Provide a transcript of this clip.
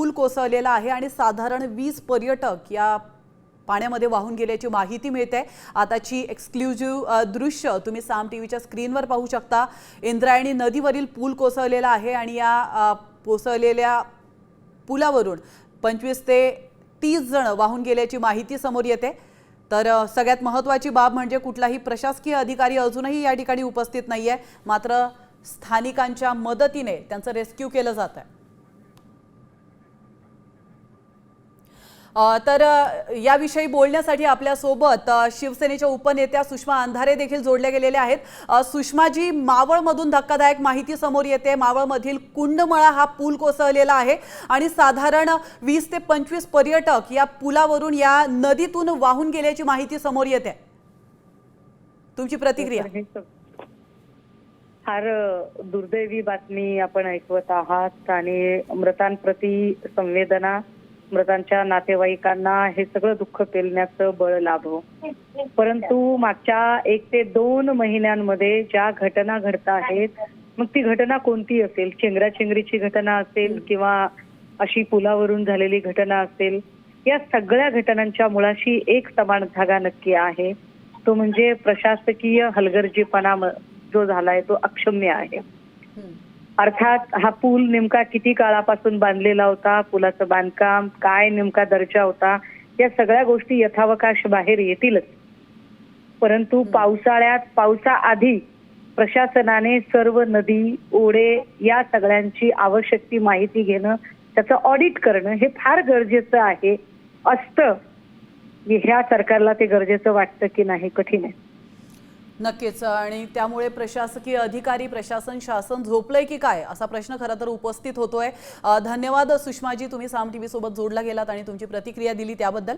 पूल कोसळलेला आहे आणि साधारण वीस पर्यटक या पाण्यामध्ये वाहून गेल्याची माहिती मिळते. आताची एक्सक्लुझिव्ह दृश्य तुम्ही साम टी व्हीच्या स्क्रीनवर पाहू शकता. इंद्रायणी नदीवरील पूल कोसळलेला आहे आणि या कोसळलेल्या पुलावरून पंचवीस ते तीस जण वाहून गेल्याची माहिती समोर येते. तर सगळ्यात महत्त्वाची बाब म्हणजे कुठलाही प्रशासकीय अधिकारी अजूनही या ठिकाणी उपस्थित नाही आहे मात्र स्थानिकांच्या मदतीने त्यांचं रेस्क्यू केलं जात आहे तर याविषयी बोलण्यासाठी आपल्यासोबत शिवसेनेच्या उपनेत्या सुषमा अंधारे देखील जोडल्या गेलेल्या आहेत. सुषमाजी मावळमधून धक्कादायक माहिती समोर येते. मावळमधील कुंडमळा हा पूल कोसळलेला आहे आणि साधारण वीस ते पंचवीस पर्यटक या पुलावरून या नदीतून वाहून गेल्याची माहिती समोर येते. तुमची प्रतिक्रिया? फार दुर्दैवी बातमी आपण ऐकवत आहात आणि मृतांप्रती संवेदना मृतांच्या नातेवाईकांना हे सगळं दुःख पेलण्याचं बळ लाभो. परंतु मागच्या एक ते दोन महिन्यांमध्ये ज्या घटना घडत आहेत मग ती घटना कोणती असेल? चेंगराचेंगरीची घटना असेल किंवा अशी पुलावरून झालेली घटना असेल? या सगळ्या घटनांच्या मुळाशी एक समान धागा नक्की आहे. तो म्हणजे प्रशासकीय हलगर्जीपणा जो झालाय तो अक्षम्य आहे. अर्थात हा पूल नेमका किती काळापासून बांधलेला होता पुलाचं बांधकाम काय नेमका दर्जा होता या सगळ्या गोष्टी यथावकाश बाहेर येतीलच. परंतु पावसाळ्यात पावसाआधी प्रशासनाने सर्व नदी ओढे या सगळ्यांची आवश्यक ती माहिती घेणं त्याचं ऑडिट करणं हे फार गरजेचं आहे. असतं. ह्या सरकारला ते गरजेचं वाटतं की नाही कठीण आहे. नक्कीच. आणि त्यामुळे प्रशासकीय अधिकारी प्रशासन शासन झोपलंय की काय? असा प्रश्न खरं तर उपस्थित होतोय. धन्यवाद सुषमाजी तुम्ही साम टी व्ही सोबत जोडला गेलात आणि तुमची प्रतिक्रिया दिली त्याबद्दल.